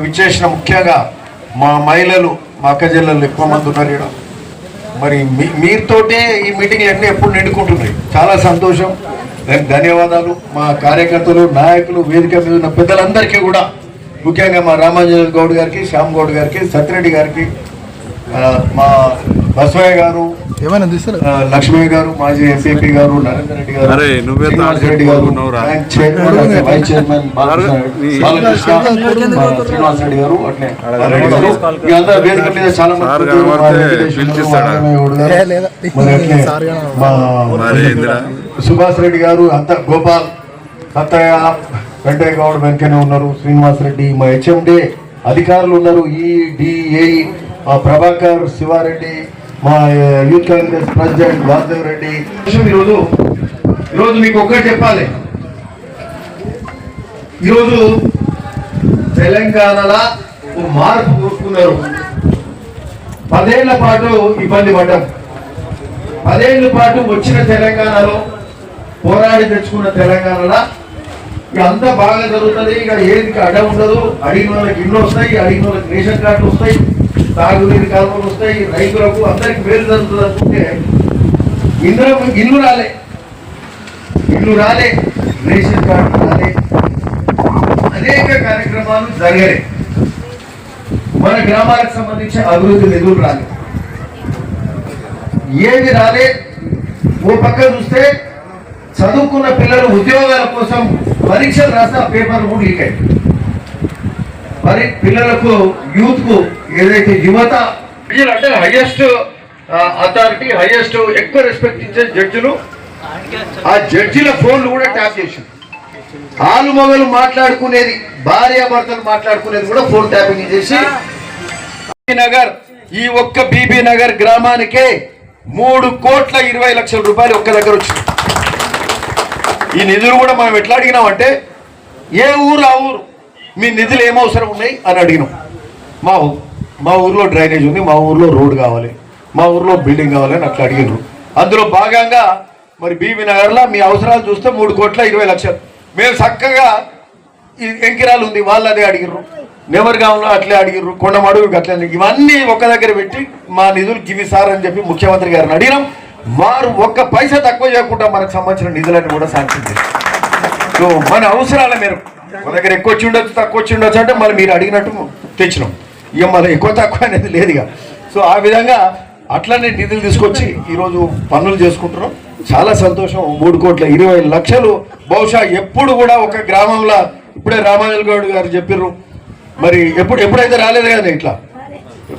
విచ్చేసిన ముఖ్యంగా మా మహిళలు మా అక్క జిల్లాలో ఎక్కువ మంది ఉన్నారు ఇక్కడ మరి మీ- మీతోటే ఈ మీటింగ్లు అన్నీ ఎప్పుడు నిండుకుంటున్నాయి? చాలా సంతోషం. దానికి ధన్యవాదాలు. మా కార్యకర్తలు నాయకులు వేదిక మీద ఉన్న పెద్దలందరికీ కూడా ముఖ్యంగా మా రామాంజన గౌడ్ గారికి శ్యామ్ గౌడ్ గారికి సత్యరెడ్డి గారికి మా బసవయ్య గారు ఏమైనా లక్ష్మయ్య గారు మాజీ ఎంపీపీ గారు నరేంద్ర రెడ్డి గారు శ్రీనివాస్ రెడ్డి గారు వైస్ చైర్మన్ శ్రీనివాస్ రెడ్డి గారు. అట్లే రెడ్డి గారు ఈ అందరూ వేదిక మీద చాలా మంది? సుభాష్ రెడ్డి గారు అంత గోపాల్ అత్తయ్య వెంకయ్య గౌడ్ వెంకనే ఉన్నారు. శ్రీనివాస్ రెడ్డి మా హెచ్ఎండి అధికారులు ఉన్నారు. ఈ డిఏ మా ప్రభాకర్ శివారెడ్డి మా యూత్ కాంగ్రెస్ ప్రెసిడెంట్ వాసుదేవ్ రెడ్డి. ఈరోజు ఈరోజు మీకు ఒక్కటి చెప్పాలి. ఈరోజు తెలంగాణలో మార్పు కోరుకున్నారు. పదేళ్ళ పాటు ఇబ్బంది పడ్డాం. పదేళ్ళ పాటు వచ్చిన తెలంగాణలో పోరాడి తెచ్చుకున్న తెలంగాణలో ఇక అంతా బాగా జరుగుతుంది. ఇక ఏది అడ ఉండదు. అడిగిన వాళ్ళకి ఇల్లు వస్తాయి అడిగిన వాళ్ళకి రేషన్ కార్డులు వస్తాయి. తాగునీరు కాలువలు వస్తాయి రైతులకు అందరికి మేలు జరుగుతుంది అనుకుంటే ఇందులో ఇల్లు రాలే. ఇల్లు రాలే. రేషన్ కార్డు రాలే. అనేక కార్యక్రమాలు జరగలే మన గ్రామాలకు సంబంధించిన అభివృద్ధి నిధులు రాలే. ఏది రాలే? ఓ పక్క చూస్తే చదువుకున్న పిల్లలు ఉద్యోగాల కోసం పరీక్షలు రాస్తే ఆ కూడా లీక్ అయ్యాయి మరి పిల్లలకు యూత్కు ఏదైతే యువత జడ్జిలు అంటే హైయెస్ట్ అథారిటీ హైయెస్ట్ ఎక్కువ రెస్పెక్ట్ ఇచ్చే జడ్జిలు. ఆ జడ్జిల ఫోన్లు కూడా ట్యాప్ చేసి ఆలు మొగలు మాట్లాడుకునేది భార్య భర్తలు మాట్లాడుకునేది కూడా ఫోన్ ట్యాపింగ్ చేసి బీబీ నగర్ ఈ ఒక్క బీబీ నగర్ గ్రామానికే మూడు కోట్ల ఇరవై లక్షల రూపాయలు ఒక్క దగ్గర వచ్చింది ఈ నిధులు కూడా మనం ఎట్లా అడిగినామంటే ఏ ఊరు ఆ ఊరు? మీ నిధులు ఏం అవసరం ఉన్నాయి? అని అడిగినాం. మా ఊ- మా ఊర్లో డ్రైనేజ్ ఉంది మా ఊర్లో రోడ్ కావాలి మా ఊర్లో బిల్డింగ్ కావాలి అని అట్లా అడిగినారు. అందులో భాగంగా మరి బీబీ నగర్లో మీ అవసరాలు చూస్తే మూడు కోట్ల ఇరవై లక్షలు. మేము చక్కగా ఎంకిరాలు ఉంది వాళ్ళు అదే అడిగిర్రు. నెమర్గాంలో అట్లే అడిగిర్రు కొండమడుగు అట్లే ఇవన్నీ ఒక దగ్గర పెట్టి మా నిధులు గివి సార్ అని చెప్పి ముఖ్యమంత్రి గారిని అడిగినాం. వారు ఒక్క పైసా తక్కువ చేయకుండా మనకు సంబంధించిన నిధులన్నీ కూడా శాంక్షన్ సో మన అవసరాల మేరకు మన దగ్గర ఎక్కువ వచ్చి ఉండొచ్చు తక్కువ వచ్చి ఉండొచ్చు అంటే మళ్ళీ మీరు అడిగినట్టు తెచ్చినాం. ఇక మళ్ళీ ఎక్కువ తక్కువ అనేది లేదు ఇక. సో ఆ విధంగా అట్లనే నిధులు తీసుకొచ్చి ఈరోజు పనులు చేసుకుంటున్నాం. చాలా సంతోషం. మూడు కోట్ల ఇరవై లక్షలు. బహుశా ఎప్పుడు కూడా ఒక గ్రామంలో ఇప్పుడే రామాజల్ గౌడ్ గారు చెప్పారు మరి ఎప్పుడు ఎప్పుడైతే రాలేదు కదా ఇట్లా?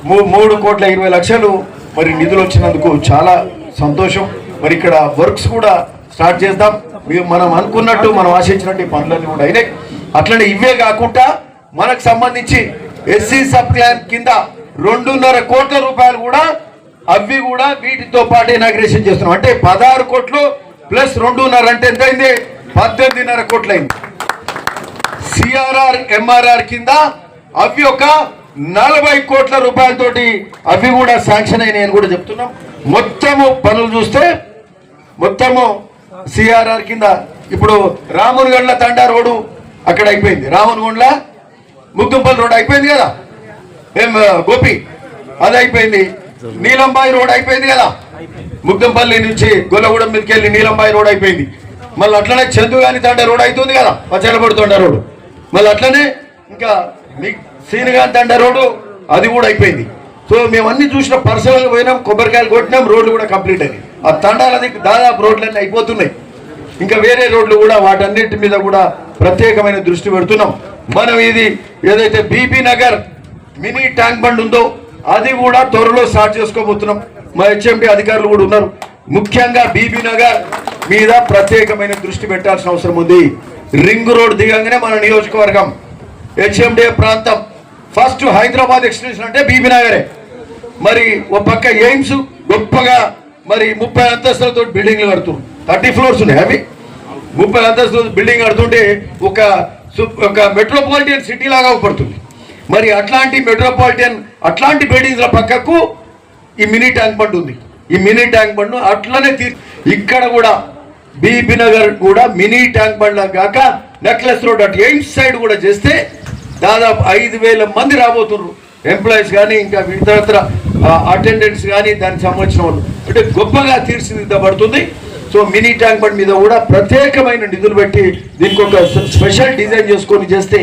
మూ- మూడు కోట్ల ఇరవై లక్షలు మరి నిధులు వచ్చినందుకు చాలా సంతోషం. మరి ఇక్కడ వర్క్స్ కూడా స్టార్ట్ చేద్దాం. మనం అనుకున్నట్టు మనం ఆశించినట్టు ఈ పనులన్నీ కూడా అయినాయి. అట్లనే ఇవే కాకుండా మనకు సంబంధించి ఎస్సీ సబ్ క్లాన్ కింద రెండున్నర కోట్ల రూపాయలు కూడా అవి కూడా వీటితో పాటు ఇనాగ్రేషన్ చేస్తున్నాం. అంటే పదహారు కోట్లు ప్లస్ రెండున్నర అంటే ఎంత అయింది పద్దెనిమిదిన్నర కోట్లు అయింది సిఆర్ఆర్ ఎంఆర్ఆర్ కింద అవి ఒక నలభై కోట్ల రూపాయలతోటి అవి కూడా శాంక్షన్ అయినాయి అని కూడా చెప్తున్నాం. మొత్తము పనులు చూస్తే మొత్తము సిఆర్ఆర్ కింద ఇప్పుడు రామునిగండ్ల తండా రోడ్డు అక్కడ అయిపోయింది. రామునిగండ్ల ముద్దుంపల్లి రోడ్ అయిపోయింది కదా? ఏం గోపి అది అయిపోయింది. నీలంబాయి రోడ్ అయిపోయింది కదా? ముగ్దంపల్లి నుంచి గొల్లగూడెం మీదకి వెళ్ళి నీలంబాయి రోడ్ అయిపోయింది. మళ్ళీ అట్లనే చందుగాని తండే రోడ్ అవుతుంది కదా? పచ్చలపడి తండ రోడ్డు. మళ్ళీ అట్లనే ఇంకా సీనిగాని తండ రోడ్డు అది కూడా అయిపోయింది. సో మేము అన్ని చూసిన పర్సనల్ పోయినాం కొబ్బరికాయలు కొట్టినాం రోడ్లు కూడా కంప్లీట్ అయింది ఆ తండాలది దాదాపు రోడ్లన్నీ అయిపోతున్నాయి. ఇంకా వేరే రోడ్లు కూడా వాటన్నిటి మీద కూడా ప్రత్యేకమైన దృష్టి పెడుతున్నాం. మనం ఇది ఏదైతే BB Nagar mini tank bund ఉందో అది కూడా త్వరలో స్టార్ట్ చేసుకోబోతున్నాం. మా హెచ్ఎండి అధికారులు కూడా ఉన్నారు. ముఖ్యంగా బీబీ నగర్ మీద ప్రత్యేకమైన దృష్టి పెట్టాల్సిన అవసరం ఉంది. రింగ్ రోడ్ దిగంగానే మన నియోజకవర్గం హెచ్ఎండి ప్రాంతం. ఫస్ట్ హైదరాబాద్ ఎక్స్టెన్షన్ అంటే బీబీ నగరే. మరి ఒక పక్క ఎయిమ్స్ గొప్పగా మరి ముప్పై అంతస్తులతో బిల్డింగ్లు కడుతున్నారు. థర్టీ ఫ్లోర్స్ ఉన్నాయి అవి. ముప్పై అంతస్తులు బిల్డింగ్ కడుతుంటే ఒక సు- ఒక మెట్రోపాలిటన్ సిటీ లాగా పడుతుంది. మరి అట్లాంటి మెట్రోపాలిటన్ అట్లాంటి బిల్డింగ్స్ల పక్కకు ఈ మినీ ట్యాంక్ బండ్ ఉంది. ఈ మినీ ట్యాంక్ బండ్ అట్లనే తీ- ఇక్కడ కూడా బీబీ నగర్ కూడా మినీ ట్యాంక్ బండ్ కాక నెక్లెస్ రోడ్ అటు ఎయిమ్స్ సైడ్ కూడా చేస్తే దాదాపు ఐదు వేల మంది రాబోతున్నారు. ఎంప్లాయీస్ కానీ ఇంకా ఇతరత్ర అటెండెంట్స్ కానీ దానికి సంబంధించిన వాళ్ళు. అంటే గొప్పగా తీర్చిదిద్దబడుతుంది. సో మినీ ట్యాంక్ బండ్ మీద కూడా ప్రత్యేకమైన నిధులు పెట్టి దీనికి ఒక స్పెషల్ డిజైన్ చేసుకొని చేస్తే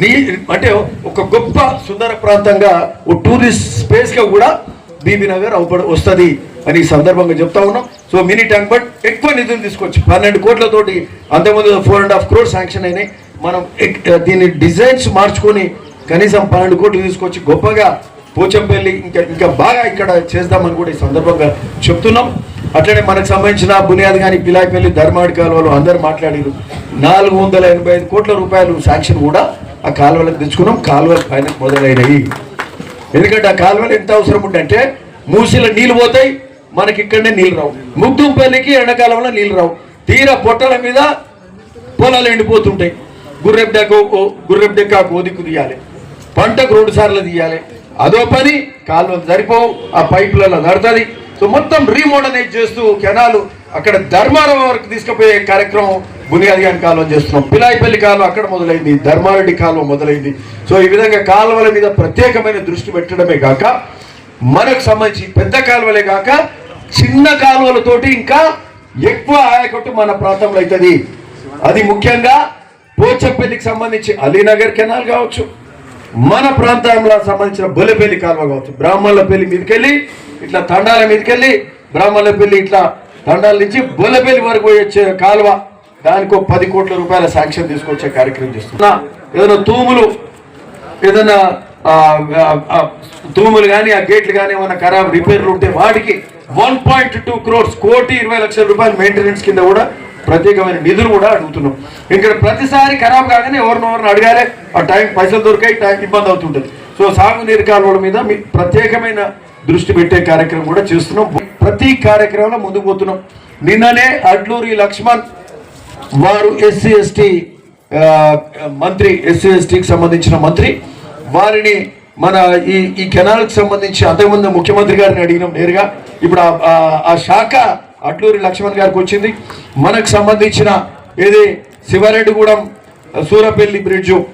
నీ అంటే ఒక గొప్ప సుందర ప్రాంతంగా ఓ టూరిస్ట్ స్పేస్గా కూడా బీబీ నగర్ అవపడ వస్తుంది అని సందర్భంగా చెప్తా ఉన్నాం. సో మినీ ట్యాంక్ బండ్ ఎక్కువ నిధులు తీసుకొచ్చి పన్నెండు కోట్లతోటి అంతకుముందు four and half crore sanction అయినాయి. మనం దీన్ని దీని డిజైన్స్ మార్చుకొని కనీసం పన్నెండు కోట్లు తీసుకొచ్చి గొప్పగా పోచంపల్లి ఇంకా ఇంకా బాగా ఇక్కడ చేద్దామని కూడా ఈ సందర్భంగా చెప్తున్నాం. అట్లనే మనకు సంబంధించిన బునియాద్ కానీ పిలాయిపల్లి ధర్మాడి కాలువలు అందరూ మాట్లాడారు. నాలుగు వందల ఎనభై ఐదు కోట్ల రూపాయలు శాంక్షన్ కూడా ఆ కాలువలకు తెచ్చుకున్నాం. కాలువలు పైన మొదలైనవి. ఎందుకంటే ఆ కాలువలు ఎంత అవసరం ఉందంటే మూసిలో నీళ్ళు పోతాయి మనకి ఇక్కడనే నీళ్ళు రావు. ముగ్దుంపల్లికి ఎండాకాలంలో నీళ్ళు రావు. తీర పొట్టల మీద పొలాలు ఎండిపోతుంటాయి. గుర్రెపు డెక్క గుర్రెపు డెక్క కోదికు తీయాలి. పంటకు రెండు సార్లు తీయాలి. అదో పని కాలువలు సరిపోవు ఆ పైపులలో నడుతుంది. సో మొత్తం రీమోడర్నైజ్ చేస్తూ కెనాలు అక్కడ ధర్మారం వరకు తీసుకుపోయే కార్యక్రమం బునియాది గారి కాలువ చేస్తున్నాం. పిలాయిపల్లి కాలువ అక్కడ మొదలైంది ధర్మారెడ్డి కాలువ మొదలైంది. సో ఈ విధంగా కాలువల మీద ప్రత్యేకమైన దృష్టి పెట్టడమే కాక మనకు సంబంధించి పెద్ద కాలువలే కాక చిన్న కాలువలతోటి ఇంకా ఎక్కువ ఆయకట్టు మన ప్రాంతంలో అవుతుంది. అది ముఖ్యంగా పోచంపల్లికి సంబంధించి అలీనగర్ కెనాల్ కావచ్చు మన ప్రాంతంలో సంబంధించిన బొలపల్లి కాలువ కావచ్చు బ్రాహ్మణుల పెళ్ళి మీదకెళ్ళి ఇట్లా తండాల మీదకెళ్ళి బ్రాహ్మణుల ఇట్లా తండాల నుంచి బొలపల్లి వరకు వచ్చే కాలువ దానికి ఒక పది కోట్ల రూపాయల శాంక్షన్ తీసుకొచ్చే కార్యక్రమం చేస్తున్నా. ఏదైనా తూములు ఏదైనా తూములు కానీ ఆ గేట్లు కానీ ఏమైనా ఖరాబ్ రిపేర్లు ఉంటే వాటికి వన్ పాయింట్ టూ క్రోర్స్ కోటి ఇరవై లక్షల రూపాయల మెయింటెనెన్స్ కింద కూడా ప్రత్యేకమైన నిధులు కూడా అడుగుతున్నాం. ఇక్కడ ప్రతిసారి ఖరాబ్ కాగానే ఎవరినెవరిని అడగాలి ఆ టైం పైసలు దొరికాయి టైం ఇబ్బంది అవుతుంటుంది. సో సాగునీరు కాలువల మీద మీ ప్రత్యేకమైన దృష్టి పెట్టే కార్యక్రమం కూడా చేస్తున్నాం. ప్రతి కార్యక్రమంలో ముందుకు పోతున్నాం. నిన్ననే అడ్లూరి లక్ష్మణ్ వారు ఎస్సీ ఎస్టీ మంత్రి ఎస్సీ ఎస్టీకి సంబంధించిన మంత్రి. వారిని మన ఈ ఈ కెనాల్కి సంబంధించి అంతకుముందు ముఖ్యమంత్రి గారిని అడిగినాం నేరుగా. ఇప్పుడు ఆ- శాఖ అడ్లూరి లక్ష్మణ్ గారికి వచ్చింది. మనకు సంబంధించిన ఏది? శివారెడ్డిగూడెం సూరపల్లి బ్రిడ్జు.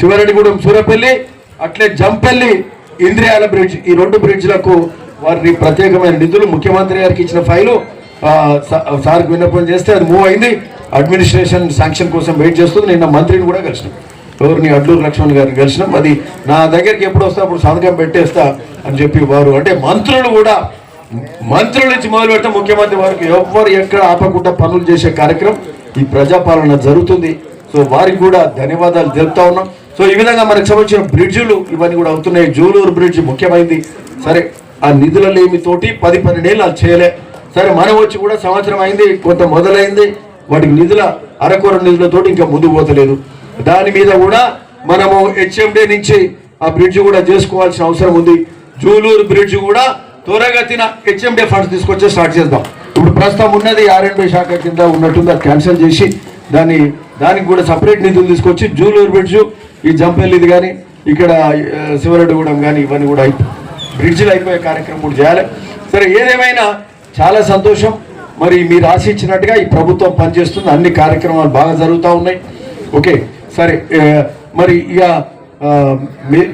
శివారెడ్డిగూడెం సూరపల్లి అట్లే జంపల్లి ఇంద్రియాల బ్రిడ్జ్ ఈ రెండు బ్రిడ్జ్లకు వారిని ప్రత్యేకమైన నిధులు ముఖ్యమంత్రి గారికి ఇచ్చిన ఫైలు ఆ, సార్కి విన్నపం చేస్తే అది మూవ్ అయింది. అడ్మినిస్ట్రేషన్ శాంక్షన్ కోసం వెయిట్ చేస్తుంది. నిన్న మంత్రిని కూడా కలిసినాం. ఎవరిని? అడ్లూరు లక్ష్మణ్ గారిని కలిసినాం. అది నా దగ్గరికి ఎప్పుడు వస్తే అప్పుడు సంతకం పెట్టేస్తా అని చెప్పి వారు అంటే మంత్రులు కూడా మంత్రుల నుంచి మొదలు పెడితే ముఖ్యమంత్రి వారికి ఎవరు ఎక్కడ ఆపకుండా పనులు చేసే కార్యక్రమం ఈ ప్రజాపాలన జరుగుతుంది. సో వారికి కూడా ధన్యవాదాలు తెలుపుతా ఉన్నాం. సో ఈ విధంగా మనకు సంబంధించిన బ్రిడ్జులు ఇవన్నీ కూడా అవుతున్నాయి. జూలూరు బ్రిడ్జ్ ముఖ్యమైనది సరే ఆ నిధుల లేమితోటి పది పన్నెండేళ్ళు అది చేయలే. సరే మనం వచ్చి కూడా సంవత్సరం అయింది కొంత మొదలైంది. వాటికి నిధుల అరకొర నిధులతోటి ఇంకా ముందుకు పోతలేదు. దాని మీద కూడా మనము హెచ్ఎండే నుంచి ఆ బ్రిడ్జ్ కూడా చేసుకోవాల్సిన అవసరం ఉంది. జూలూరు బ్రిడ్జ్ కూడా త్వరగతిన హెచ్ఎండే ఫండ్స్ తీసుకొచ్చి స్టార్ట్ చేద్దాం. ఇప్పుడు ప్రస్తుతం ఉన్నది ఆర్ఎండ్బి శాఖ కింద ఉన్నట్టుంది క్యాన్సిల్ చేసి దాన్ని దానికి కూడా సపరేట్ నిధులు తీసుకొచ్చి జూలూరు బ్రిడ్జ్ ఈ జంపెల్లిది కానీ ఇక్కడ శివరెడ్డిగూడెం కానీ ఇవన్నీ కూడా అయిపో బ్రిడ్జ్లు అయిపోయే కార్యక్రమం కూడా చేయాలి. సరే ఏదేమైనా చాలా సంతోషం. మరి మీరు ఆశించినట్టుగా ఈ ప్రభుత్వం పనిచేస్తుంది. అన్ని కార్యక్రమాలు బాగా జరుగుతూ ఉన్నాయి. ఓకే సరే మరి ఇక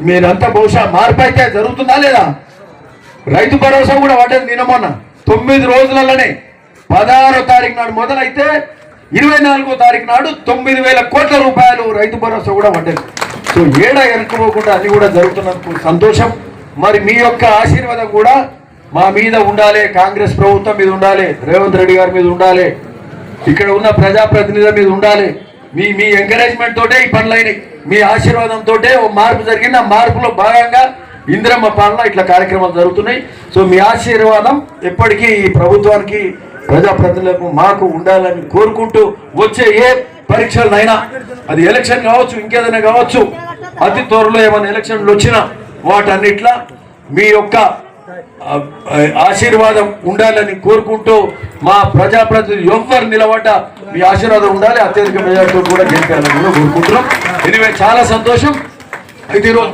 మీరంతా బహుశా మార్పు అయితే జరుగుతుందా లేదా? రైతు భరోసా కూడా పడ్డది నిన్న మొన్న. తొమ్మిది రోజులలోనే పదహారో తారీఖు నాడు మొదలైతే ఇరవై నాలుగో తారీఖు నాడు తొమ్మిది వేల కోట్ల రూపాయలు రైతు భరోసా కూడా పడ్డది. సో ఏడ వెనుకపోకుండా అది కూడా జరుగుతున్నందుకు సంతోషం. మరి మీ యొక్క ఆశీర్వాదం కూడా మా మీద ఉండాలి కాంగ్రెస్ ప్రభుత్వం మీద ఉండాలి రేవంత్ రెడ్డి గారి మీద ఉండాలి ఇక్కడ ఉన్న ప్రజాప్రతినిధుల మీద ఉండాలి. మీ మీ ఎంకరేజ్మెంట్ తోటే ఈ పనులైనవి మీ ఆశీర్వాదంతో ఓ మార్పు జరిగింది. ఆ మార్పులో భాగంగా ఇందిరమ్మ పాలన ఇట్లా కార్యక్రమాలు జరుగుతున్నాయి. సో మీ ఆశీర్వాదం ఎప్పటికీ ఈ ప్రభుత్వానికి ప్రజాప్రతినిధులకు మాకు ఉండాలని కోరుకుంటూ వచ్చే ఏ పరీక్షలనైనా అది ఎలక్షన్ కావచ్చు ఇంకేదైనా కావచ్చు అతి త్వరలో ఏమైనా ఎలక్షన్లు వచ్చినా వాటన్నిట్లా మీ యొక్క ఆశీర్వాదం ఉండాలని కోరుకుంటూ మా ప్రజాప్రతినిధులు ఎవ్వరు నిలబడ్డ మీ ఆశీర్వాదం ఉండాలి అత్యధిక మెజార్టీ కూడా గెలిపాలని కోరుకుంటున్నాం. ఎనివే చాలా సంతోషం. అయితే ఈరోజు